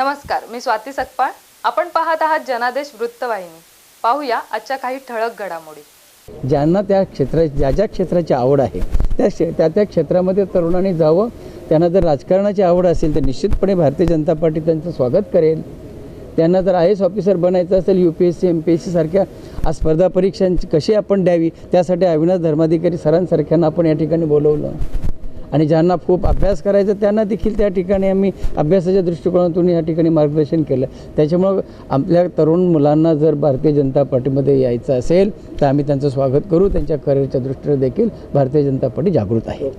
नमस्कार मी स्वाती सकपाळ. आपण पाहत आहात जनादेश वृत्तवाहिनी. पाहूया आजच्या काही ठळक घडामोडी. ज्यांना त्या क्षेत्रा ज्या ज्या क्षेत्राची आवड आहे त्या क्षे त्या त्या क्षेत्रामध्ये तरुणांनी जावं त्यांना जर राजकारणाची आवड असेल तर निश्चितपणे भारतीय जनता पार्टी त्यांचं स्वागत करेल. त्यांना जर आय एस ऑफिसर बनायचं असेल U P S C M P S C सारख्या स्पर्धा परीक्षांची कशी आपण द्यावी त्यासाठी अविनाश धर्माधिकारी सरांसारख्यांना आपण या ठिकाणी बोलवलं. आणि ज्यांना खूप अभ्यास करायचा त्यांना देखील त्या ठिकाणी आम्ही अभ्यासाच्या दृष्टिकोनातून या ठिकाणी मार्गदर्शन केलं. त्याच्यामुळं आपल्या तरुण मुलांना जर भारतीय जनता पार्टीमध्ये यायचं असेल तर आम्ही त्यांचं स्वागत करू. त्यांच्या करिअरच्या दृष्टीने देखील भारतीय जनता पार्टी जागृत आहे.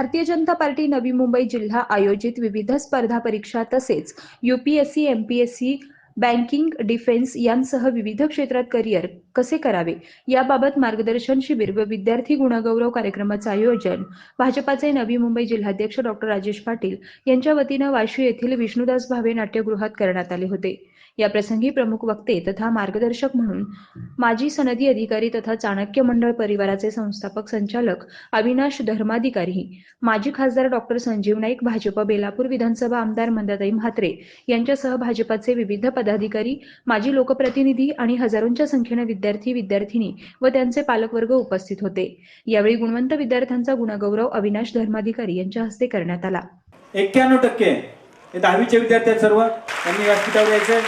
भारतीय जनता पार्टी नवी मुंबई जिल्हा आयोजित विविध स्पर्धा परीक्षा तसेच यूपीएससी एमपीएससी बँकिंग डिफेन्स यांसह विविध क्षेत्रात करिअर कसे करावे? याबाबत मार्गदर्शन शिबिर व विद्यार्थी गुणगौरव कार्यक्रमाचं आयोजन भाजपाचे नवी मुंबई जिल्हाध्यक्ष डॉक्टर राजेश पाटील यांच्या वतीनं वाशी येथील विष्णुदास भावे नाट्यगृहात करण्यात आले होते. याप्रसंगी प्रमुख वक्ते तथा मार्गदर्शक म्हणून माजी सनदी अधिकारी तथा चाणक्य मंडळ परिवाराचे संस्थापक संचालक अविनाश धर्माधिकारी माजी खासदार डॉक्टर संजीव नाईक भाजप बेलापूर विधानसभा आमदार मंदाताई म्हात्रे यांच्यासह भाजपाचे विविध पदाधिकारी माजी लोकप्रतिनिधी आणि हजारोंच्या संख्येने विद्यार्थी विद्यार्थिनी व त्यांचे पालकवर्ग उपस्थित होते. यावेळी गुणवंत विद्यार्थ्यांचा गुणगौरव अविनाश धर्माधिकारी यांच्या हस्ते करण्यात आला. एक्क्याण्णव टक्के. दहावीचे विद्यार्थी आहेत सर्व. त्यांनी व्यासपीठावर यायचं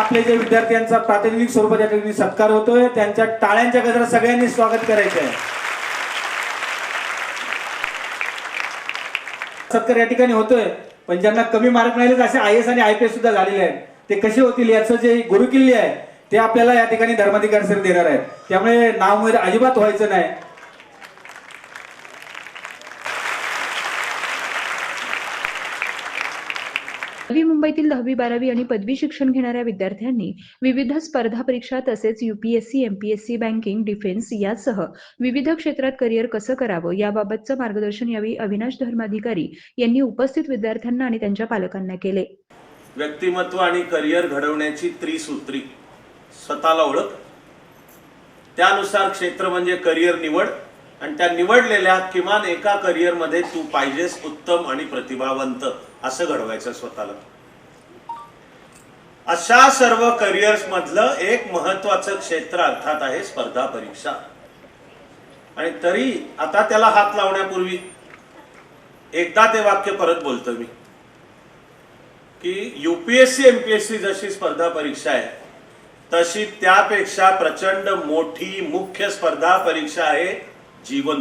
आपले जे विद्यार्थ्यांचा प्रातिनिधिक स्वरूपात या ठिकाणी सत्कार होतोय. त्यांच्या टाळ्यांच्या गजरात सगळ्यांनी स्वागत करायचं आहे सत्कार या ठिकाणी होतोय पण ज्यांना कमी मार्क मिळाले असे आय एस आणि आय पी एस सुद्धा झालेले आहेत. ते कसे होतील याचं जे गुरुकिल्ले आहे ते आपल्याला या ठिकाणी धर्माधिकार सर देणार आहेत. त्यामुळे नाव अजिबात व्हायचं नाही नवी मुंबईतील दहावी बारावी आणि पदवी शिक्षण घेणाऱ्या विद्यार्थ्यांनी विविध स्पर्धा परीक्षा तसेच युपीएससी एमपीएससी बँकिंग डिफेन्स यासह विविध क्षेत्रात करिअर कसं करावं याबाबतचं मार्गदर्शन यावेळी अविनाश धर्माधिकारी यांनी उपस्थित विद्यार्थ्यांना आणि त्यांच्या पालकांना केले. व्यक्तिमत्व आणि करिअर घडवण्याची त्रिसूत्री स्वतःला ओळख त्यानुसार क्षेत्र म्हणजे करिअर निवड आणि त्या निवडलेल्या किमान एका करिअरमध्ये तू पाहिजेस उत्तम आणि प्रतिभावंत असं घडवायचं स्वतःला. अशा सर्व करिअर्स मधलं एक महत्वाचं क्षेत्र अर्थात आहे स्पर्धा परीक्षा. आणि तरी आता त्याला हात लावण्यापूर्वी एकदा ते वाक्य परत बोलतो मी. की युपीएससी एमपीएससी जशी स्पर्धा परीक्षा आहे तशी त्यापेक्षा प्रचंड मोठी मुख्य स्पर्धा परीक्षा आहे जीवन.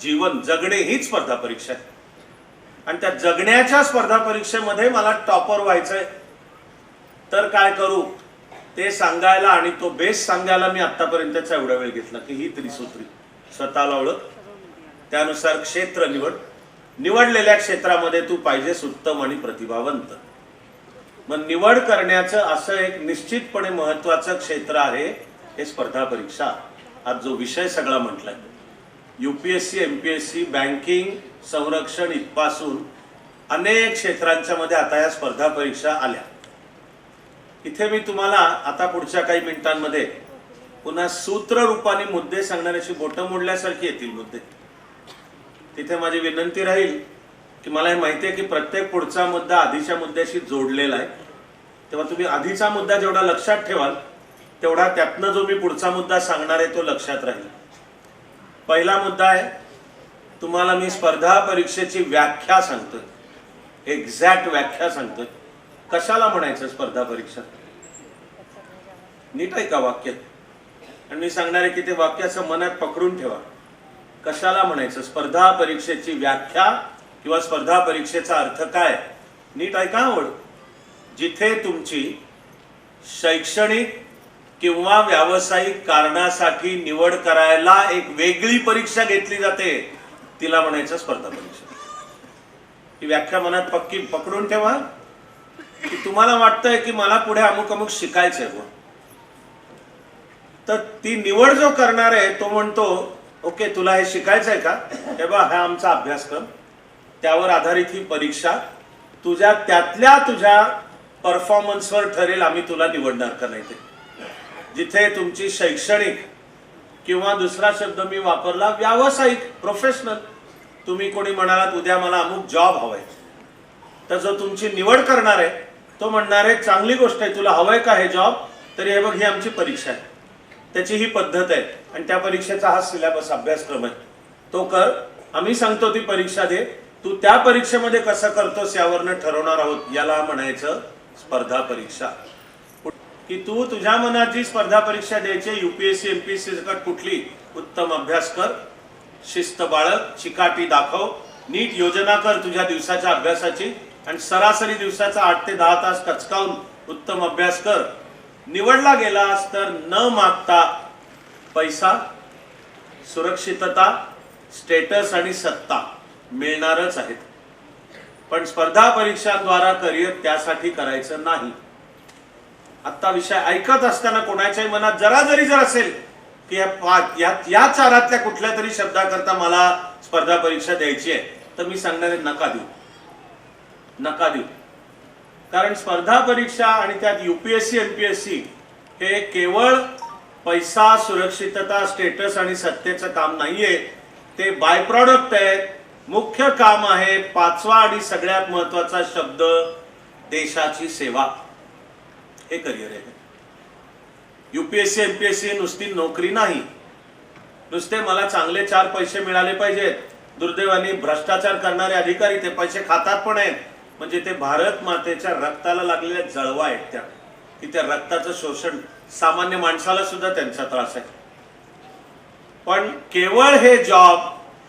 जीवन जगणे हीच स्पर्धा परीक्षा आहे. आणि त्या जगण्याच्या स्पर्धा परीक्षेमध्ये मला टॉपर व्हायचंय. तर काय करू? ते सांगायला आणि तो बेस सांगायला मी आतापर्यंतचा एवढा वेळ घेतला की ही त्रिसूत्री. स्वतःला ओळख. त्यानुसार क्षेत्र निवड. निवडलेल्या क्षेत्रामध्ये तू पाहिजेस उत्तम आणि प्रतिभावंत. मग निवड करण्याचं असं एक निश्चितपणे महत्वाचं क्षेत्र आहे हे स्पर्धा परीक्षा. आज जो विषय सगळा म्हटलाय. युपीएससी एमपीएससी बँकिंग संरक्षण इथपासून अनेक क्षेत्रांच्या मध्ये आता या स्पर्धा परीक्षा आल्या. इथे मी तुम्हाला आता पुढच्या काही मिनिटांमध्ये पुन्हा सूत्र रूपाने मुद्दे सांगणाऱ्याची बोटं मोडल्यासारखी येतील मुद्दे. तिथे माझी विनंती राहील की मला हे माहिती आहे की प्रत्येक पुढचा मुद्दा आधीच्या मुद्द्याशी जोडलेला आहे. तेव्हा तुम्ही आधीचा मुद्दा जेवढा लक्षात ठेवाल तेवढा त्यातनं जो मी पुढचा मुद्दा सांगणार आहे तो लक्षात राहील. पहिला मुद्दा आहे तुम्हाला मी स्पर्धा परीक्षेची व्याख्या सांगतोय. एक्झॅक्ट व्याख्या सांगतोय. कशाला म्हणायचं स्पर्धा परीक्षा? नीट आहे का वाक्य? आणि मी सांगणार आहे की ते वाक्याचं मनात पकडून ठेवा. कशाला म्हणायचं? स्पर्धा परीक्षेची व्याख्या किंवा स्पर्धा परीक्षेचा अर्थ काय? नीट ऐका आवड? जिथे तुमची शैक्षणिक किंवा व्यावसायिक कारणासाठी निवड करायला एक वेगळी परीक्षा घेतली जाते तिला म्हणायचं स्पर्धा परीक्षा. ही व्याख्या मनात पक्की पकडून ठेवा. की तुम्हाला वाटतंय की मला पुढे अमुक अमुक शिकायचंय बुवा. तर ती निवड जो करणार आहे तो म्हणतो ओके तुला हे शिकायचंय का? हे बा हा आमचा अभ्यासक्रम. त्यावर आधारित ही परीक्षा. तुझ्या त्यातल्या तुझ्या परफॉर्मन्सवर ठरेल आम्ही तुला निवडणार का नाही ते. जिथे तुमची शैक्षणिक किंवा दुसरा शब्द मी वापरला व्यावसायिक प्रोफेशनल तुम्ही कोणी म्हणालात उद्या मला अमुक जॉब हवाय. तर जो तुमची निवड करणार आहे तो म्हणणार आहे चांगली गोष्ट आहे तुला हवंय का हे जॉब तरी हे बघ ही आमची परीक्षा आहे. त्याची ही पद्धत आहे. आणि त्या परीक्षेचा हा सिलेबस अभ्यासक्रम आहे. तो कर. आम्ही सांगतो ती परीक्षा दे. तू त्या परीक्षेमध्ये कसं करतोस यावरनं ठरवणार आहोत याला म्हणायचं स्पर्धा परीक्षा. की तू तुझ्या मनात जी स्पर्धा परीक्षा द्यायची युपीएससी एमपीएससी सकट कुठली उत्तम अभ्यास कर. शिस्त बाळग चिकाटी दाखव. नीट योजना कर तुझ्या दिवसाच्या अभ्यासाची. आणि सरासरी दिवसाचा आठ ते दहा तास कचकावून उत्तम अभ्यास कर. निवडला गेलास तर न मागता पैसा सुरक्षितता स्टेटस आणि सत्ता मिळणारच आहेत. पण स्पर्धा परीक्षांद्वारा करिअर त्यासाठी करायचं नाही. आत्ता विषय ऐकत असताना कोणाच्याही मनात जरा जरी जर असेल की या या या चारातल्या कुठल्या तरी शब्दाकरता मला स्पर्धा परीक्षा द्यायची आहे तर मी सांगणार नका देऊ. नका देऊ. कारण स्पर्धा परीक्षा आणि त्यात U P S C N P S C हे केवळ पैसा सुरक्षितता स्टेटस आणि सत्तेचं काम नाहीये. ते बाय प्रॉडक्ट आहेत. मुख्य काम आहे पाचवा आणि सगळ्यात महत्त्वाचा शब्द देशाची सेवा. हे करिअर आहे. युपीएससी एमपीएससी नुसती नोकरी नाही. नुसते मला चांगले चार पैसे मिळाले पाहिजेत. दुर्दैवाने भ्रष्टाचार करणारे अधिकारी ते पैसे खातात पण आहेत. म्हणजे ते भारत मातेच्या रक्ताला लागलेल्या जळवा आहेत त्या. की त्या रक्ताचं शोषण सामान्य माणसाला सुद्धा त्यांचा त्रास आहे. पण केवळ हे जॉब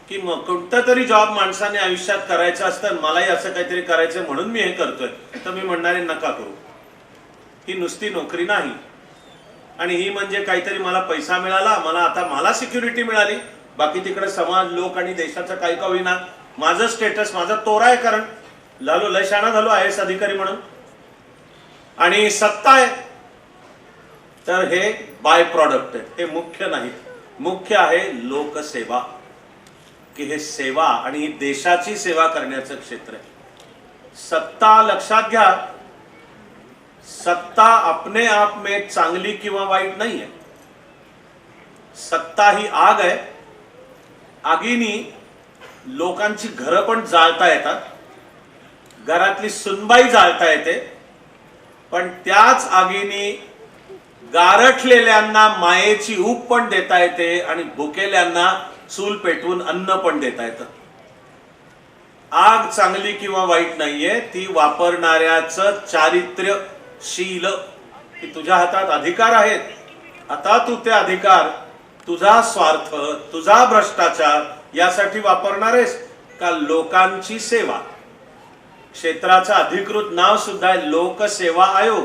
की मग कोणता तरी जॉब माणसाने आयुष्यात करायचं असतं मलाही असं काहीतरी करायचं म्हणून मी हे करतोय तर मी म्हणणारे नका करू. ही नुसती नोकरी नाही. आणि ही म्हणजे काहीतरी मला पैसा मिळाला मला आता मला सिक्युरिटी मिळाली. बाकी तिकडे समाज लोक आणि देशाचं काही का होईना. माझं स्टेटस माझा तोरा आहे कारण लालू लय शाणा झालो आय एस अधिकारी म्हणून. आणि सत्ता आहे. तर हे बाय प्रॉडक्ट आहे. हे मुख्य नाही. मुख्य आहे लोकसेवा. की हे सेवा आणि ही देशाची सेवा करण्याचं क्षेत्र आहे. सत्ता लक्षात घ्या. सत्ता अपने आप में चांगली किंवा वाईट नाही आहे. सत्ता ही आग आहे. आगीनी लोकांची घरं पण जाळता येतात. घरातली सुनबाई जाळता येते. पण त्याच आगीनी गारठलेल्यांना मायेची ऊब पण देता येते आणि भुकेल्यांना चूल पेटवून अन्न पण देता येतं. आग चांगली किंवा वाईट नाहीये ती वापरणाऱ्याच चारित्र्यशील की तुझ्या हातात अधिकार आहेत. आता तू ते अधिकार तुझा स्वार्थ तुझा भ्रष्टाचार यासाठी वापरणार आहेस का लोकांची सेवा? क्षेत्राचं अधिकृत नाव सुद्धा आहे लोकसेवा आयोग.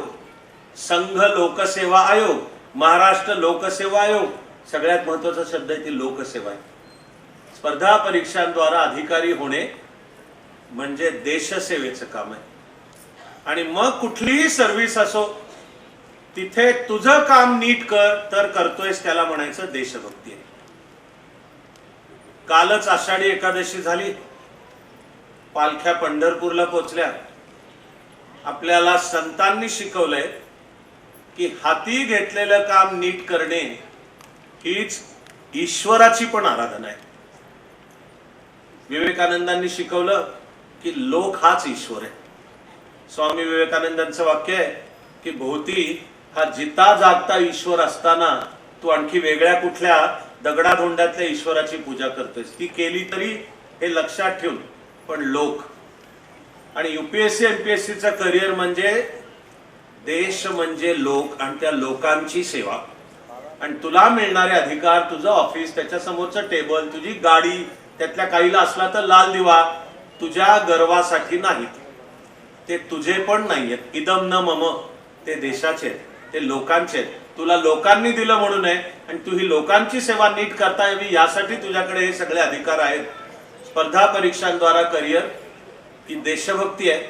संघ लोकसेवा आयोग महाराष्ट्र लोकसेवा आयोग. सगळ्यात महत्त्वाचा शब्द आहे ती लोकसेवा आहे. स्पर्धा परीक्षांद्वारा अधिकारी होणे म्हणजे देशसेवेचं काम आहे. आणि मग कुठलीही सर्व्हिस असो तिथे तुझं काम नीट कर तर करतोयस त्याला म्हणायचं देशभक्ती आहे. कालच आषाढी एकादशी झाली पालख्या पंढरपूरला पोचल्या. आपल्याला संतांनी शिकवलंय की हाती घेतलेलं काम नीट करणे हीच ईश्वराची पण आराधना आहे. विवेकानंदांनी शिकवलं की लोक हाच ईश्वर आहे. स्वामी विवेकानंदांचं वाक्य आहे की भोवती हा जिता जागता ईश्वर असताना तू आणखी वेगळ्या कुठल्या दगडाधोंड्यातल्या ईश्वराची पूजा करतोयस. ती केली तरी हे लक्षात ठेवून पण लोक. आणि युपीएससी एमपीएससीचं करिअर म्हणजे देश म्हणजे लोक आणि त्या लोकांची सेवा. आणि तुला मिळणारे अधिकार तुझं ऑफिस त्याच्या समोरचं टेबल तुझी गाडी त्यातल्या काहीला असला तर लाल दिवा तुझ्या गर्वासाठी नाहीत. ते तुझे पण नाहीयेत. इदम न मम. ते देशाचे आहेत, ते लोकांचे आहेत. तुला लोकांनी दिलं म्हणून आहे आणि तू ही लोकांची सेवा नीट करता यावी यासाठी तुझ्याकडे हे सगळे अधिकार आहेत. स्पर्धा परीक्षांद्वारा करिअर ही देशभक्ती आहे.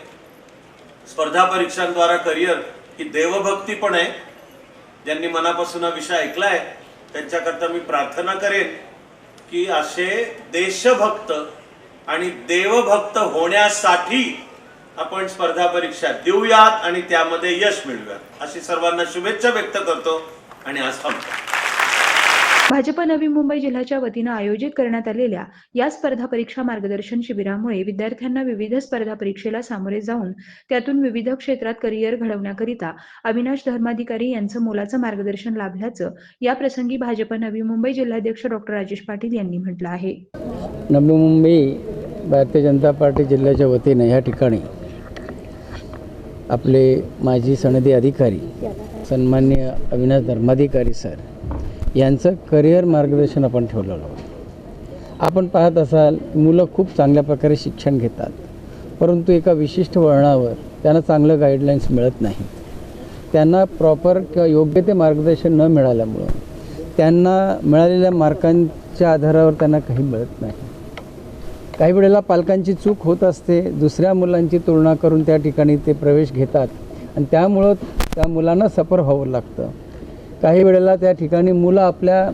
स्पर्धा परीक्षांद्वारा करिअर ही देवभक्ती पण आहे. ज्यांनी मनापासून हा विषय ऐकलाय त्यांच्याकरता मी प्रार्थना करेन की असे देशभक्त आणि देवभक्त होण्यासाठी आपण स्पर्धा परीक्षा देऊयात आणि त्यामध्ये यश मिळूयात अशी सर्वांना शुभेच्छा व्यक्त करतो आणि आज थांबतो भाजप नवी मुंबई जिल्ह्याच्या वतीनं आयोजित करण्यात आलेल्या या स्पर्धा परीक्षा मार्गदर्शन शिबिरामुळे विद्यार्थ्यांना विविध स्पर्धा परीक्षेला सामोरे जाऊन त्यातून विविध क्षेत्रात करिअर घडवण्याकरिता अविनाश धर्माधिकारी यांचं मोलाचं मार्गदर्शन लाभल्याचं या प्रसंगी भाजप नवी मुंबई जिल्हाध्यक्ष डॉक्टर राजेश पाटील यांनी म्हटलं आहे. नवी मुंबई भारतीय जनता पार्टी जिल्ह्याच्या वतीनं या ठिकाणी आपले माजी सनदी अधिकारी सन्मान्य अविनाश धर्माधिकारी सर यांचं करिअर मार्गदर्शन आपण ठेवलेलं होतं. आपण पाहत असाल मुलं खूप चांगल्या प्रकारे शिक्षण घेतात. परंतु एका विशिष्ट वळणावर त्यांना चांगलं गाईडलाईन्स मिळत नाही. त्यांना प्रॉपर किंवा योग्य ते मार्गदर्शन न मिळाल्यामुळं त्यांना मिळालेल्या मार्कांच्या आधारावर त्यांना काही मिळत नाही. काही वेळेला पालकांची चूक होत असते दुसऱ्या मुलांची तुलना करून त्या ठिकाणी ते प्रवेश घेतात. आणि त्यामुळं त्या मुलांना सफर व्हावं लागतं. काही वेळेला त्या ठिकाणी मुलं आपल्या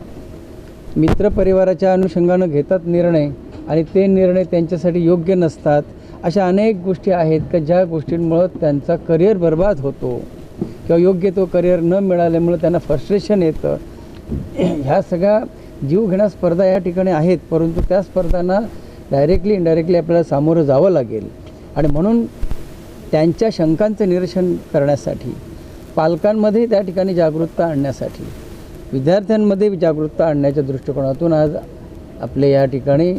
मित्रपरिवाराच्या अनुषंगानं घेतात निर्णय आणि ते निर्णय त्यांच्यासाठी योग्य नसतात अशा अनेक गोष्टी आहेत का ज्या गोष्टींमुळं त्यांचा करिअर बर्बाद होतो किंवा योग्य तो करिअर न मिळाल्यामुळं त्यांना फ्रस्ट्रेशन येतं. ह्या सगळ्या जीवघेण्या स्पर्धा या ठिकाणी आहेत परंतु त्या स्पर्धांना डायरेक्टली इनडायरेक्टली आपल्याला सामोरं जावं लागेल. आणि म्हणून त्यांच्या शंकांचं निरसन करण्यासाठी पालकांमध्ये त्या ठिकाणी जागरूकता आणण्यासाठी विद्यार्थ्यांमध्ये जागरूकता आणण्याच्या दृष्टिकोनातून आज आपले या ठिकाणी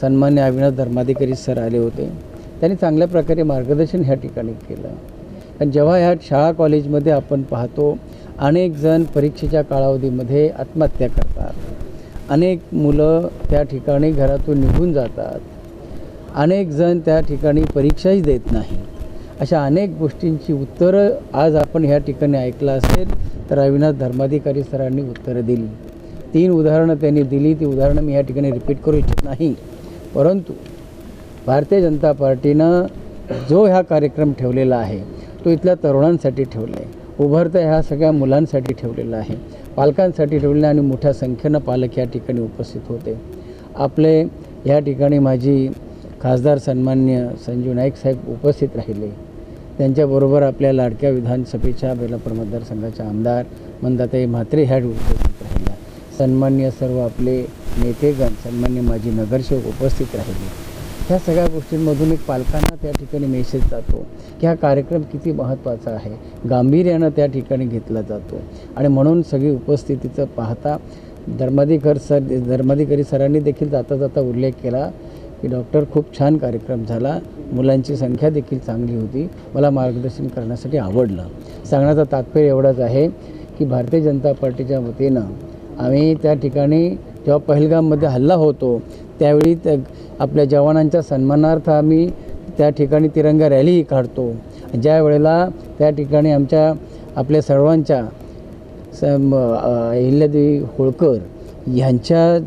सन्मान्य अविनाश धर्माधिकारी सर आले होते. त्यांनी चांगल्या प्रकारे मार्गदर्शन ह्या ठिकाणी केलं. कारण जेव्हा ह्या शाळा कॉलेजमध्ये आपण पाहतो अनेक जण परीक्षेच्या कालावधीमध्ये आत्महत्या करतात. अनेक मुलं त्या ठिकाणी घरातून निघून जातात. अनेक जण त्या ठिकाणी परीक्षाही देत नाहीत. अशा अनेक गोष्टींची उत्तरं आज आपण ह्या ठिकाणी ऐकलं असेल तर अविनाश धर्माधिकारी सरांनी उत्तरं दिली. तीन उदाहरणं त्यांनी दिली ती उदाहरणं मी या ठिकाणी रिपीट करू इच्छित नाही. परंतु भारतीय जनता पार्टीनं जो ह्या कार्यक्रम ठेवलेला आहे तो इथल्या तरुणांसाठी ठेवला आहे उभरत्या ह्या सगळ्या मुलांसाठी ठेवलेला आहे. पालकांसाठी ठेवलेला आहे आणि मोठ्या संख्येनं पालक या ठिकाणी उपस्थित होते. आपले या ठिकाणी माझी खासदार सन्मान्य संजू नाईक साहेब उपस्थित राहिले. त्यांच्याबरोबर आपल्या लाडक्या विधानसभेच्या बेलापूर मतदारसंघाच्या आमदार मंदाताई म्हात्रे ह्या उपस्थित राहिल्या. सन्मान्य सर्व आपले नेतेगण सन्मान्य माजी नगरसेवक उपस्थित राहिले. ह्या सगळ्या गोष्टींमधून एक पालकांना त्या ठिकाणी मेसेज जातो की हा कार्यक्रम किती महत्त्वाचा आहे. गांभीर्यानं त्या ठिकाणी घेतला जातो. आणि म्हणून सगळी उपस्थितीचं पाहता धर्माधिकर सर धर्माधिकारी सरांनी देखील जाता जाता उल्लेख केला की डॉक्टर खूप छान कार्यक्रम झाला. मुलांची संख्या देखील चांगली होती. मला मार्गदर्शन करण्यासाठी आवडलं. सांगण्याचा तात्पर्य एवढाच आहे की भारतीय जनता पार्टीच्या वतीनं आम्ही त्या ठिकाणी जेव्हा पहलगाममध्ये हल्ला होतो त्यावेळी त्या आपल्या जवानांच्या सन्मानार्थ आम्ही त्या ठिकाणी तिरंगा रॅलीही काढतो. ज्या वेळेला त्या ठिकाणी आमच्या आपल्या सर्वांच्या स म- अहिल्यादेवी होळकर यांच्या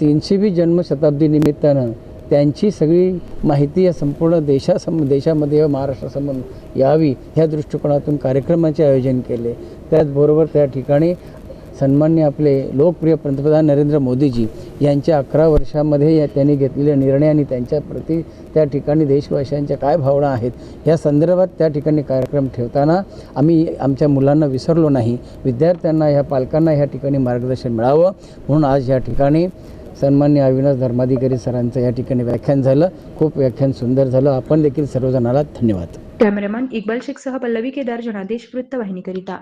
तीनशेवी जन्मशताब्दी निमित्तानं त्यांची सगळी माहिती या संपूर्ण देशासम देशामध्ये व महाराष्ट्रासमोर यावी ह्या दृष्टिकोनातून कार्यक्रमाचे आयोजन केले. त्याचबरोबर त्या ठिकाणी सन्मान्य आपले लोकप्रिय पंतप्रधान नरेंद्र मोदीजी यांच्या अकरा वर्षामध्ये या त्यांनी घेतलेल्या निर्णय आणि त्यांच्या त्या ठिकाणी देशवासियांच्या काय भावना आहेत या संदर्भात त्या ठिकाणी कार्यक्रम ठेवताना आम्ही आमच्या मुलांना विसरलो नाही. विद्यार्थ्यांना ह्या पालकांना ह्या ठिकाणी मार्गदर्शन मिळावं. म्हणून आज या ठिकाणी सन्मान्य अविनाश धर्माधिकारी सरांचं या ठिकाणी व्याख्यान झालं. खूप व्याख्यान सुंदर झालं. आपण देखील सर्वजणाला धन्यवाद. कॅमेरामॅन इक्बाल शेखसह पल्लवी केदार जनादेश वृत्तवाहिनीकरिता.